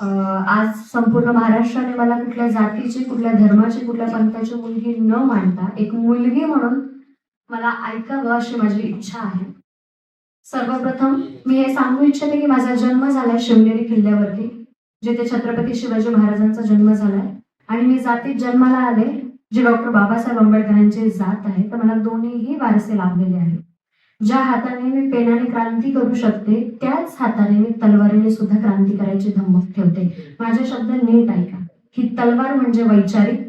आज संपूर्ण महाराष्ट्राने मला कुठल्या जातीची कुठल्या धर्माची कुठल्या पंथाची मुलगी न मानता एक मुलगी म्हणून मला ऐकावं अशी माझी इच्छा आहे. सर्वप्रथम मी हे सांगू इच्छिते की माझा जन्म झालाय शिवनेरी किल्ल्यावरती जिथे छत्रपती शिवाजी महाराजांचा जन्म झालाय. आणि मी जातीत जन्माला आले जे डॉक्टर बाबासाहेब आंबेडकरांची जात आहे तर मला दोन्हीही वारसे लाभलेले आहेत. ज्या हाताने मी पेनाने क्रांती करू शकते त्याच हाताने मी तलवारीने सुद्धा क्रांती करायची धमक ठेवते. माझे शब्द नीट ऐका. ही तलवार म्हणजे वैचारिक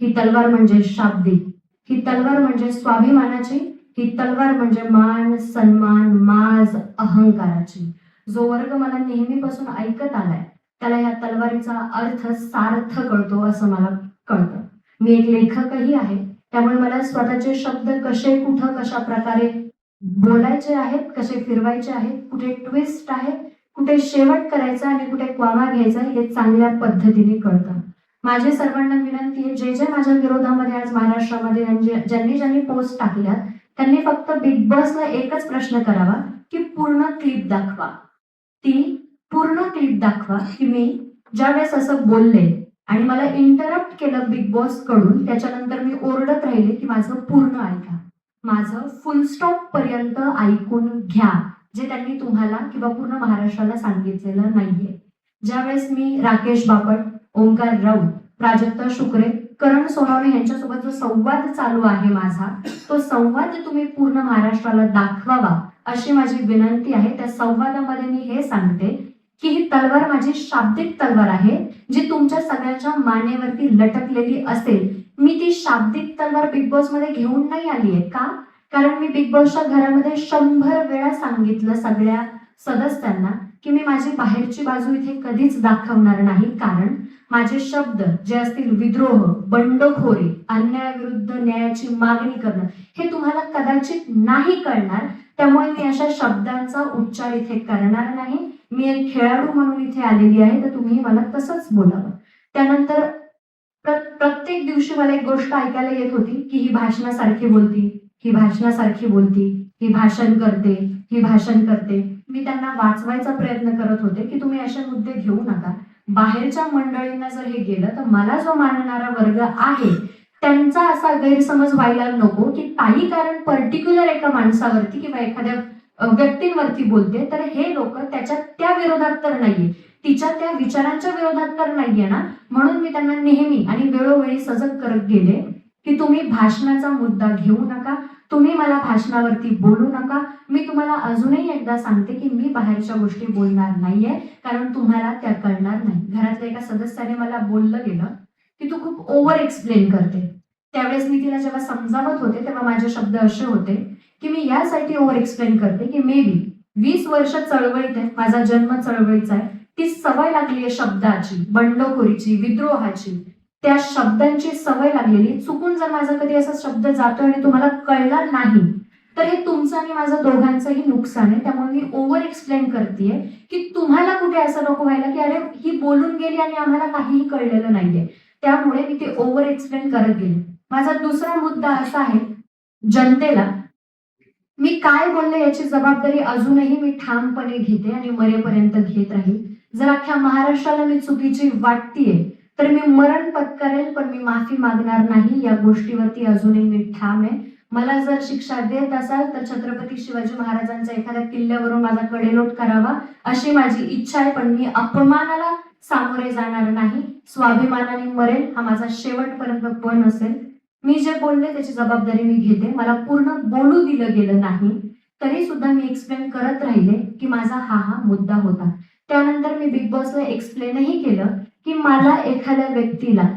ही तलवार म्हणजे शाब्दिक ही तलवार म्हणजे स्वाभिमानाची ही तलवार म्हणजे मान सन्मान माज अहंकाराची. जो वर्ग मला नेहमीपासून ऐकत आलाय त्याला ह्या तलवारीचा अर्थ सार्थ कळतो असं मला कळतं. मी एक लेखकही आहे त्यामुळे मला स्वतःचे शब्द कसे कुठं कशा प्रकारे बोलायचे आहेत कसे फिरवायचे आहेत कुठे ट्विस्ट आहे कुठे शेवट करायचा आणि कुठे क्वामा घ्यायचा हे चांगल्या पद्धतीने कळतं. माझी सर्वांना विनंती आहे जे जे माझ्या विरोधामध्ये आज महाराष्ट्रामध्ये ज्यांनी ज्यांनी पोस्ट टाकल्या त्यांनी फक्त बिग बॉसला एकच प्रश्न करावा की पूर्ण क्लिप दाखवा. ती पूर्ण क्लिप दाखवा की मी ज्यावेळेस असं बोलले आणि मला इंटरप्ट केलं बिग बॉसकडून त्याच्यानंतर मी ओरडत राहिले की माझं पूर्ण ऐका. माझं फुल स्टॉप पर्यंत ऐकून घ्या जे त्यांनी तुम्हाला किंवा पूर्ण महाराष्ट्राला सांगितलेलं नाहीये. ज्यावेळेस मी राकेश बापट ओंकार राऊत प्राजक्ता शुक्रे करण सोनवणे यांच्यासोबत जो संवाद चालू आहे माझा तो संवाद तुम्ही पूर्ण महाराष्ट्राला दाखवावा अशी माझी विनंती आहे. त्या संवादामध्ये मी हे सांगते की ही तलवार माझी शाब्दिक तलवार आहे जी तुमच्या सगळ्यांच्या मानेवरती लटकलेली असेल. मी ती शाब्दिक तलवार बिग बॉसमध्ये घेऊन नाही आली आहे का? कारण मी बिग बॉसच्या घरामध्ये शंभर वेळा सांगितलं सगळ्या सदस्यांना की मी माझी बाहेरची बाजू इथे कधीच दाखवणार नाही. कारण माझे शब्द जे असतील विद्रोह बंडखोरी अन्यायाविरुद्ध न्यायाची मागणी करणं हे तुम्हाला कदाचित नाही कळणार. त्यामुळे मी अशा शब्दांचा उच्चार इथे करणार नाही. मी एक खेळाडू म्हणून इथे आलेली आहे तर तुम्ही मला तसंच बोलावं. त्यानंतर प्रत्येक दिवशी मला एक गोष्ट ऐकायला येत होती की ही भाषणासारखी बोलती ही भाषणासारखी बोलती ही भाषण करते ही भाषण करते. मी त्यांना वाचवायचा प्रयत्न करत होते की तुम्ही असे मुद्दे घेऊ नका. बाहेरच्या मंडळींना जर हे गेलं तर मला जो मानणारा वर्ग आहे त्यांचा असा गैरसमज व्हायला नको की काही कारण पर्टिक्युलर एका माणसावरती किंवा एखाद्या व्यक्तींवरती बोलते तर हे लोक त्याच्या त्या विरोधात तर नाहीये. तिच्या त्या विचारांच्या विरोधात तर नाहीये ना? म्हणून मी त्यांना नेहमी आणि वेळोवेळी सजग करत गेले की तुम्ही भाषणाचा मुद्दा घेऊ नका तुम्ही मला भाषणावरती बोलू नका. मी तुम्हाला अजूनही एकदा सांगते की मी बाहेरच्या गोष्टी बोलणार नाहीये कारण तुम्हाला त्या कळणार नाही. घरातल्या एका सदस्याने मला बोललं गेलं की तू खूप ओव्हर एक्सप्लेन करते. त्यावेळेस मी तिला जेव्हा समजावत होते तेव्हा माझे शब्द असे होते की मी यासाठी ओव्हर एक्सप्लेन करते की मे बी वीस वर्ष चळवळीत आहे माझा जन्म चळवळीचा आहे. ती सवय लागली आहे शब्दाची बंडखोरीची विद्रोहाची. त्या शब्दांची सवय लागलेली. चुकून जर माझा कधी असा शब्द जातो आणि तुम्हाला कळला नाही तर हे तुमचं आणि माझं दोघांचंही नुकसान आहे. त्यामुळे मी ओव्हर एक्सप्लेन करते की तुम्हाला कुठे असं नको व्हायला की अरे ही बोलून गेली आणि आम्हाला काहीही कळलेलं नाहीये. त्यामुळे मी ते ओव्हर एक्सप्लेन करत गेले. माझा दुसरा मुद्दा असा आहे जनतेला मी काय बोलले याची जबाबदारी अजूनही मी ठामपणे घेते आणि मरेपर्यंत घेत राहील. जर अख्ख्या महाराष्ट्राला मी चुकीची वाटतीये तर मी मरण पत्करेल पण मी माफी मागणार नाही. या गोष्टीवरती अजूनही मी ठाम आहे. मला जर शिक्षा देत असाल तर छत्रपती शिवाजी महाराजांच्या एखाद्या किल्ल्यावरून माझा कडेलोट करावा अशी माझी इच्छा आहे. पण मी अपमानाला सामोरे जाणार नाही. स्वाभिमानाने मरेल हा माझा शेवटपर्यंत पण असेल. मी जे बोलले त्याची जबाबदारी मी घेते. मला पूर्ण बोलू दिलं गेलं नाही. तरी सुद्धा मी एक्सप्लेन करत राहिले की माझा हा हा मुद्दा होता. त्यानंतर मी बिग बॉसला एक्सप्लेनही केलं की मला एखाद्या व्यक्तीला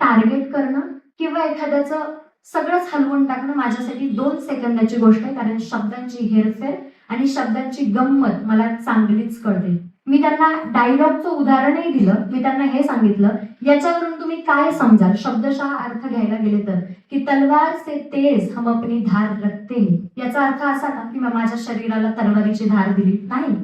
टार्गेट करणं किंवा एखाद्याचं सगळंच हलवून टाकणं माझ्यासाठी दोन सेकंदाची गोष्ट आहे कारण शब्दांची हेरफेर आणि शब्दांची गंमत मला चांगलीच कळते. मी त्यांना डायलॉगचं उदाहरणही दिलं मी त्यांना हे सांगितलं याच्यावरून तुम्ही काय समजाल? शब्दशः अर्थ घ्यायला गेले तर की तलवार से तेज हम अपनी धार रखते याचा अर्थ असा ना की मी माझ्या शरीराला तलवारीची धार दिली? नाही.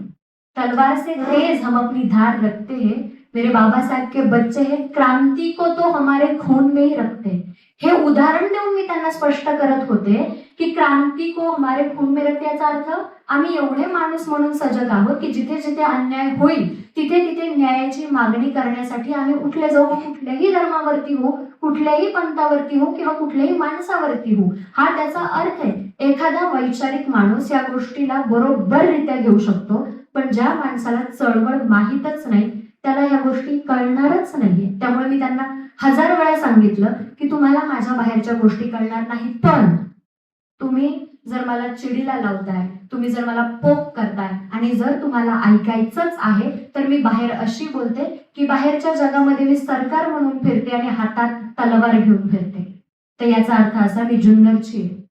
तलवार से तेज हम अपनी धार रखते हैं। मेरे बाबा साहब के बच्चे हैं क्रांति को तो हमारे खून में ही रखते हैं। हे उदाहरण देऊन मी त्यांना स्पष्ट करत होते की क्रांती को हमारे खून में रखते याचा अर्थ आम्ही एवढे माणूस म्हणून सजग आहोत की जिथे जिथे अन्याय होईल तिथे तिथे न्यायाची मागणी करण्यासाठी आम्ही उठले जाऊ कुठल्याही धर्मावरती हो कुठल्याही पंथावरती हो किंवा कुठल्याही माणसावरती हो हा त्याचा अर्थ आहे एखादा वैचारिक माणूस या गोष्टीला बरोबर रित्या घेऊ शकतो. पण ज्या माणसाला चळवळ माहीतच नाही त्याला या गोष्टी कळणारच नाहीये. त्यामुळे मी त्यांना हजार वेळा सांगितलं की तुम्हाला माझ्या बाहेरच्या गोष्टी कळणार नाही पण तुम्ही जर मला चिडीला लावताय तुम्ही जर मला पोक करताय आणि जर तुम्हाला ऐकायचंच आहे तर मी बाहेर अशी बोलते की बाहेरच्या जगामध्ये मी सरकार म्हणून फिरते आणि हातात तलवार घेऊन फिरते. तर याचा अर्थ असा मी जुन्नरची आहे.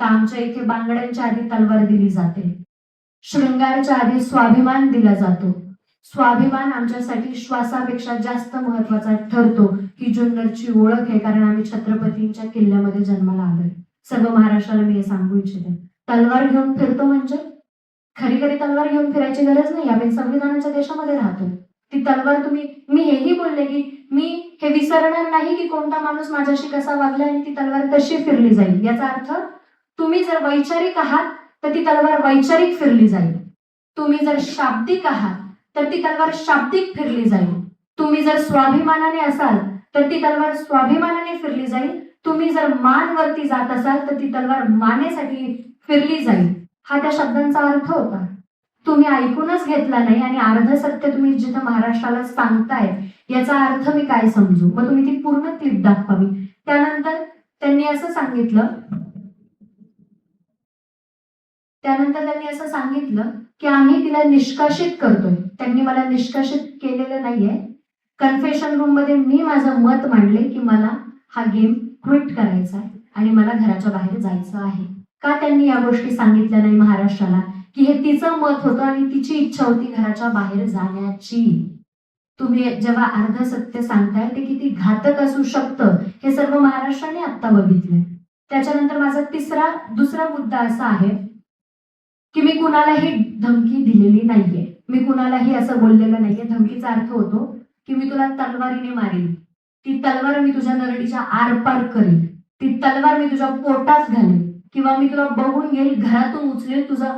तर आमच्या इथे बांगड्यांच्या आधी तलवार दिली जाते. शृंगारच्या आधी स्वाभिमान दिला जातो. स्वाभिमान आमच्यासाठी श्वासापेक्षा जास्त महत्त्वाचा ठरतो. ही जुन्नरची ओळख आहे कारण आम्ही छत्रपतींच्या किल्ल्यामध्ये जन्माला आलोय. सर्व महाराष्ट्राला मी हे सांगू इच्छिते. तलवार घेऊन फिरतो म्हणजे? खरी खरी तलवार घेऊन फिरायची गरज नाही. आम्ही संविधानाच्या देशामध्ये राहतो. ती तलवार तुम्ही मी हेही बोलले की मी हे विसरणार नाही की कोणता माणूस माझ्याशी कसा वागला आणि ती तलवार तशी फिरली जाईल. याचा अर्थ तुम्ही जर वैचारिक आहात तर ती तलवार वैचारिक फिरली जाईल. तुम्ही जर शाब्दिक आहात तर ती तलवार शाब्दिक फिरली जाईल. तुम्ही जर स्वाभिमानाने असाल तर ती तलवार स्वाभिमानाने फिरली जाईल. तुम्ही जर मानवरती जात असाल तर ती तलवार मानेसाठी फिरली जाईल. हा त्या शब्दांचा अर्थ होता. तुम्ही ऐकूनच घेतला नाही आणि अर्ध सत्य तुम्ही जिथं महाराष्ट्राला सांगताय याचा अर्थ मी काय समजू? मग तुम्ही ती पूर्ण क्लिप दाखवावी त्यानंतर त्यांनी असं सांगितलं त्यानंतर त्यांनी असं सांगितलं की आम्ही तिला निष्कासित करतोय. त्यांनी मला निष्कासित केलेलं नाहीये. कन्फेशन रूममध्ये मी माझं मत मांडले की मला हा गेम क्विट करायचा आहे आणि मला घराच्या बाहेर जायचं आहे. का त्यांनी या गोष्टी सांगितल्या नाही महाराष्ट्राला? की हे तिचं मत होतं आणि तिची इच्छा होती घराच्या बाहेर जाण्याची. तुम्ही जेव्हा अर्ध सत्य सांगताय ते किती घातक असू शकतं हे सर्व महाराष्ट्राने आत्ता बघितलंय. त्याच्यानंतर माझा तिसरा दुसरा मुद्दा असा आहे की मी कुणालाही धमकी दिलेली नाहीये. मी कुणालाही असं बोललेलं नाहीये. धमकीचा अर्थ होतो की मी तुला तलवारीने मारेन. ती तलवार मी तुझ्या नरडीच्या आरपार करेन. ती तलवार मी तुझ्या पोटात घालेन. किंवा मी तुला बघून घेईल घरातून उचलेल तुझं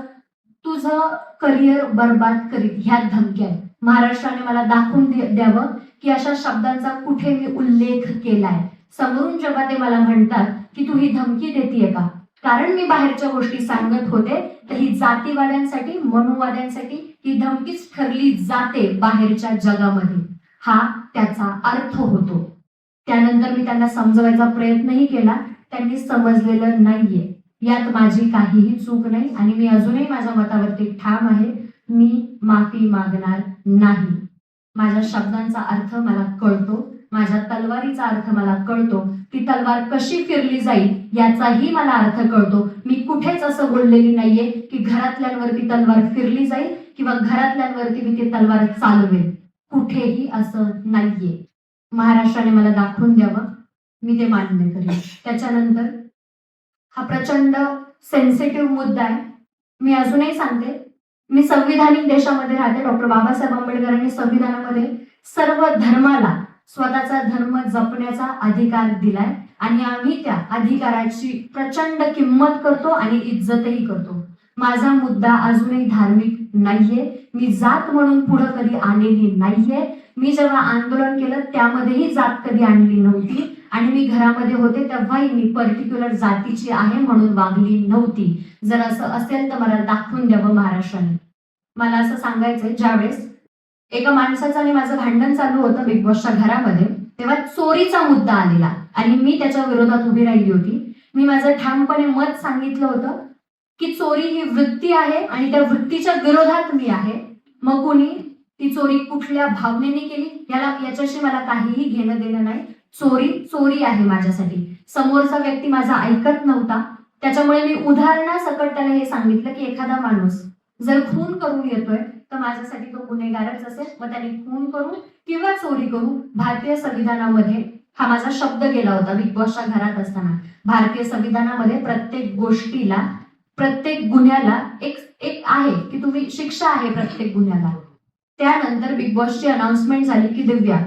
तुझं करिअर बर्बाद करीत ह्या धमक्या. आहेत. महाराष्ट्राने मला दाखवून द्यावं की अशा शब्दांचा कुठे मी उल्लेख केलाय. समोरून जेव्हा ते मला म्हणतात की तू ही धमकी देतीये का? कारण मी बाहेरच्या गोष्टी सांगत होते तर ही जातीवाद्यांसाठी मनुवाद्यांसाठी ही धमकीच ठरली जाते बाहेरच्या जगामध्ये. हा त्याचा अर्थ होतो. त्यानंतर मी त्यांना समजवायचा प्रयत्नही केला त्यांनी समजलेलं नाहीये. यात माझी काहीही चूक नाही आणि मी अजूनही माझ्या मतावरती ठाम आहे. मी माफी मागणार नाही. माझ्या शब्दांचा अर्थ मला कळतो. माझ्या तलवारीचा अर्थ मला कळतो. ती तलवार कशी फिरली जाईल याचाही मला अर्थ कळतो. मी कुठेच असं बोललेली नाहीये की घरातल्यांवरती तलवार फिरली जाईल किंवा घरातल्यांवरती मी ती तलवार चालवेल कुठेही असं नाहीये. महाराष्ट्राने मला दाखवून द्यावं. मी ते मान्य करेन. त्याच्यानंतर हा प्रचंड सेन्सिटिव्ह मुद्दा आहे. मी अजूनही सांगते मी संविधानिक देशामध्ये राहते. डॉक्टर बाबासाहेब आंबेडकरांनी संविधानामध्ये सर्व धर्माला स्वतःचा धर्म जपण्याचा अधिकार दिलाय. आणि आम्ही त्या अधिकाराची प्रचंड किंमत करतो आणि इज्जतही करतो. माझा मुद्दा अजूनही धार्मिक नाहीये. मी जात म्हणून पुढे कधी आलेली नाहीये. मी जेव्हा आंदोलन केलं त्यामध्येही जात कधी आणली नव्हती. आणि मी घरामध्ये होते तेव्हाही मी पर्टिक्युलर जातीची आहे म्हणून वागली नव्हती. जर असं असेल तर मला दाखवून द्यावं महाराष्ट्राने. मला असं सांगायचंय ज्यावेळेस एका माणसाचं आणि माझं भांडण चालू होतं बिग बॉसच्या घरामध्ये तेव्हा चोरीचा मुद्दा आलेला. आणि मी त्याच्या विरोधात उभी राहिली होती. मी माझं ठामपणे मत सांगितलं होतं की चोरी ही वृत्ती आहे आणि त्या वृत्तीच्या विरोधात मी आहे. मग कोणी ती चोरी कुठल्या भावनेने केली? याला याच्याशी मला काहीही घेणं देणं नाही. चोरी चोरी आहे माझ्यासाठी. समोरचा व्यक्ती माझा ऐकत नव्हता. त्याच्यामुळे मी उदाहरणासकट त्याला हे सांगितलं की एखादा माणूस जर खून करून येतोय तर माझ्यासाठी तो गुन्हेगारच असेल मग त्याने खून करू किंवा चोरी करू भारतीय संविधानामध्ये हा माझा शब्द गेला होता बिग बॉसच्या घरात असताना. भारतीय संविधानामध्ये प्रत्येक गोष्टीला प्रत्येक गुन्ह्याला एक एक आहे की तुम्ही शिक्षा आहे प्रत्येक गुन्ह्याला. त्यानंतर बिग बॉसची अनाउन्समेंट झाली की दिव्या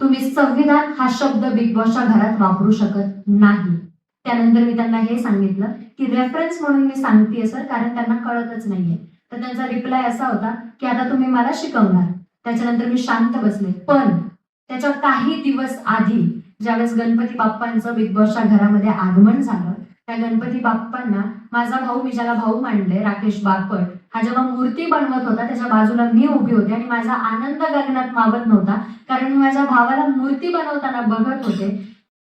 तुम्ही संविधान हा शब्द बिग बॉसच्या घरात वापरू शकत नाही. त्यानंतर मी त्यांना हे सांगितलं की रेफरन्स म्हणून मी सांगते सर कारण त्यांना कळतच नाहीये. तर त्यांचा रिप्लाय असा होता की आता तुम्ही मला शिकवणार. त्याच्यानंतर मी शांत बसले. पण त्याच्या काही दिवस आधी ज्यावेळेस गणपती बाप्पांचं बिग बॉसच्या घरामध्ये आगमन झालं त्या गणपती बाप्पांना माझा भाऊ मी ज्याला भाऊ मांडले राकेश बापट हा जेव्हा मूर्ती बनवत होता त्याच्या बाजूला मी उभी होते आणि माझा आनंद गगनात मावत नव्हता कारण मी माझ्या भावाला मूर्ती बनवताना बघत होते.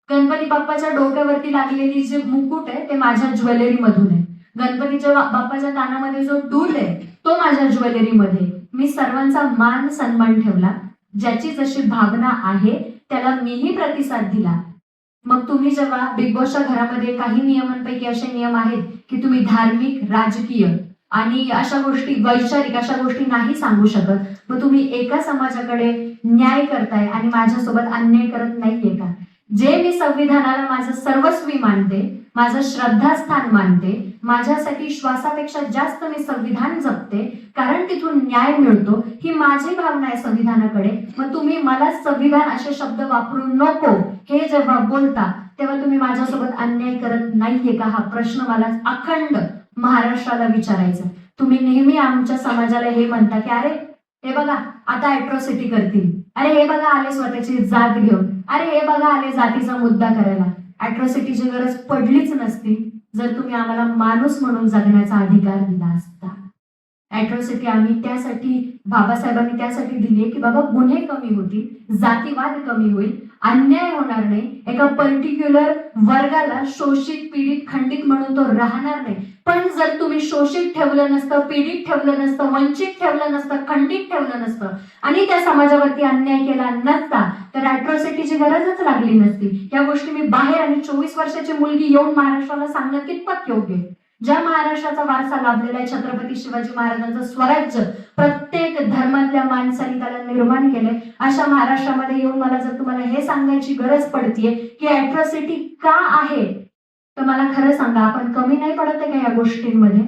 गणपती बाप्पाच्या डोक्यावरती लागलेली जे मुकुट आहे ते माझ्या ज्वेलरी मधून आहे. गणपतीच्या बाप्पाच्या कानामध्ये जो डूल आहे तो माझ्या ज्वेलरीमध्ये. मी सर्वांचा मान सन्मान ठेवला. ज्याची जशी भावना आहे त्याला मीही प्रतिसाद दिला. मग तुम्ही जेव्हा बिग बॉसच्या घरामध्ये काही नियमांपैकी असे नियम आहेत की तुम्ही धार्मिक राजकीय आणि अशा गोष्टी वैचारिक अशा गोष्टी नाही सांगू शकत मग तुम्ही एका समाजाकडे न्याय करताय आणि माझ्यासोबत अन्याय करत नाहीये का? जे मी संविधानाला माझं सर्वस्वी मानते माझं श्रद्धास्थान मानते माझ्यासाठी श्वासापेक्षा जास्त मी संविधान जपते कारण तिथून न्याय मिळतो ही माझी भावना आहे संविधानाकडे. मग तुम्ही मला संविधान असे शब्द वापरू नको. हे जेव्हा बोलता तेव्हा तुम्ही माझ्यासोबत अन्याय करत नाहीये का? हा प्रश्न मला अखंड महाराष्ट्राला विचारायचा तुम्ही नेहमी आमच्या समाजाला हे म्हणता की अरे हे बघा आता अॅट्रॉसिटी करतील. अरे हे बघा आले स्वतःची जात घेऊन. अरे हे बघा आले जातीचा मुद्दा करायला. अॅट्रॉसिटीची गरज पडलीच नसती जर तुम्ही आम्हाला माणूस म्हणून जगण्याचा अधिकार दिला असता. अॅट्रॉसिटी आम्ही त्यासाठी बाबासाहेबांनी त्यासाठी दिली की बाबा गुन्हे कमी होतील जातीवाद कमी होईल अन्याय होणार नाही. एका पर्टिक्युलर वर्गाला शोषित पीडित खंडित म्हणून तो राहणार नाही. पण जर तुम्ही शोषित ठेवलं नसतं पीडित ठेवलं नसतं वंचित ठेवलं नसतं खंडित ठेवलं नसतं आणि त्या समाजावरती अन्याय केला नसता तर अॅट्रॉसिटीची गरजच लागली नसती. या गोष्टी मी बाहेर आणि चोवीस वर्षाची मुलगी येऊन महाराष्ट्राला सांगणं कितपत योग्य आहे? ज्या महाराष्ट्राचा वारसा लाभलेला आहे छत्रपती शिवाजी महाराजांचं स्वराज्य प्रत्येक धर्मातल्या माणसाने त्याला निर्माण केलंय. अशा महाराष्ट्रामध्ये येऊन मला जर तुम्हाला हे सांगायची गरज पडतीये की अॅट्रॉसिटी का आहे तर मला खरं सांगा आपण कमी नाही पडत आहे का या गोष्टींमध्ये?